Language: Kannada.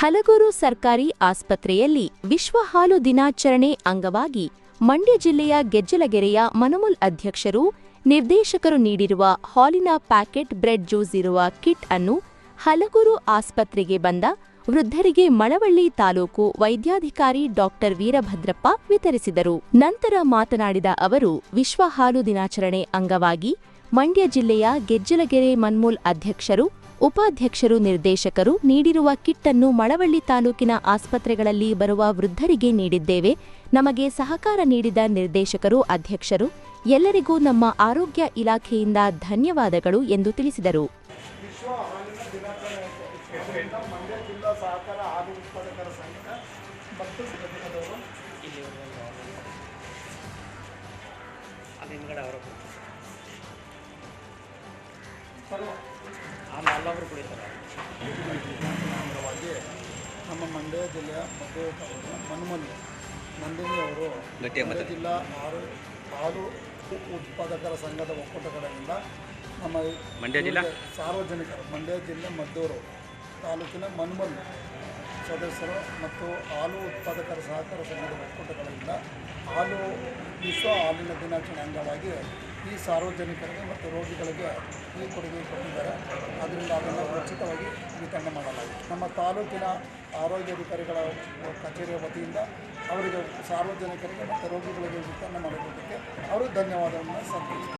ಹಲಗೂರು ಸರ್ಕಾರಿ ಆಸ್ಪತ್ರೆಯಲ್ಲಿ ವಿಶ್ವ ಹಾಲು ದಿನಾಚರಣೆ ಅಂಗವಾಗಿ ಮಂಡ್ಯ ಜಿಲ್ಲೆಯ ಗೆಜ್ಜಲಗೆರೆಯ ಮನಮುಲ್ ಅಧ್ಯಕ್ಷರು, ನಿರ್ದೇಶಕರು ನೀಡಿರುವ ಹಾಲಿನ ಪ್ಯಾಕೆಟ್ ಬ್ರೆಡ್ ಜ್ಯೂಸ್ ಇರುವ ಕಿಟ್ ಅನ್ನು ಹಲಗೂರು ಆಸ್ಪತ್ರೆಗೆ ಬಂದ ವೃದ್ಧರಿಗೆ ಮಳವಳ್ಳಿ ತಾಲೂಕು ವೈದ್ಯಾಧಿಕಾರಿ ಡಾಕ್ಟರ್ ವೀರಭದ್ರಪ್ಪ ವಿತರಿಸಿದರು. ನಂತರ ಮಾತನಾಡಿದ ಅವರು, ವಿಶ್ವ ಹಾಲು ದಿನಾಚರಣೆ ಅಂಗವಾಗಿ ಮಂಡ್ಯ ಜಿಲ್ಲೆಯ ಗೆಜ್ಜಲಗೆರೆ ಮನ್ಮೂಲ್ ಅಧ್ಯಕ್ಷರು ಉಪಾಧ್ಯಕ್ಷರು, ನಿರ್ದೇಶಕರು ನೀಡಿರುವ ಕಿಟ್ಟನ್ನು ಮಳವಳ್ಳಿ ತಾಲೂಕಿನ ಆಸ್ಪತ್ರೆಗಳಲ್ಲಿ ಬರುವ ವೃದ್ಧರಿಗೆ ನೀಡಿದ್ದೇವೆ. ನಮಗೆ ಸಹಕಾರ ನೀಡಿದ ನಿರ್ದೇಶಕರು, ಅಧ್ಯಕ್ಷರು, ಎಲ್ಲರಿಗೂ ನಮ್ಮ ಆರೋಗ್ಯ ಇಲಾಖೆಯಿಂದ ಧನ್ಯವಾದಗಳು ಎಂದು ತಿಳಿಸಿದರು. ಆಮೇಲೆ ಕುಡಿತಾರೆ ಅಂಗವಾಗಿ ನಮ್ಮ ಮಂಡ್ಯ ಜಿಲ್ಲೆಯ ಮತ್ತು ಮನುಮಲ್ಲಿ ನಂದಿನಿ ಅವರು ಮಂಡ್ಯ ಜಿಲ್ಲಾ ಹಾಲು ಹಾಲು ಉತ್ಪಾದಕರ ಸಂಘದ ಒಕ್ಕೂಟಗಳಿಂದ ನಮ್ಮ ಮಂಡ್ಯ ಜಿಲ್ಲಾ? ಸಾರ್ವಜನಿಕರು ಮಂಡ್ಯ ಜಿಲ್ಲೆ ಮದ್ದೂರು ತಾಲೂಕಿನ ಮನ್ಮಲ್ ಸದಸ್ಯರು ಮತ್ತು ಹಾಲು ಉತ್ಪಾದಕರ ಸಹಕಾರ ಸಂಘದ ಒಕ್ಕೂಟಗಳಿಂದ ಹಾಲು ವಿಶ್ವ ಹಾಲಿನ ದಿನಾಚರಣೆ ಅಂಗವಾಗಿ ಈ ಸಾರ್ವಜನಿಕರಿಗೆ ಮತ್ತು ರೋಗಿಗಳಿಗೆ ಈ ಕೊಡುಗೆ ಕೊಟ್ಟಿದ್ದಾರೆ. ಅದರಿಂದ ಅದನ್ನು ಉಚಿತವಾಗಿ ವಿತರಣೆ ಮಾಡಲಾಗಿದೆ. ನಮ್ಮ ತಾಲೂಕಿನ ಆರೋಗ್ಯಾಧಿಕಾರಿಗಳ ಕಚೇರಿಯ ವತಿಯಿಂದ ಅವರಿಗೆ ಸಾರ್ವಜನಿಕರಿಗೆ ಮತ್ತು ರೋಗಿಗಳಿಗೆ ವಿತರಣೆ ಮಾಡಿರುವುದಕ್ಕೆ ಅವರು ಧನ್ಯವಾದವನ್ನು ಸಲ್ಲಿಸ್ತಾರೆ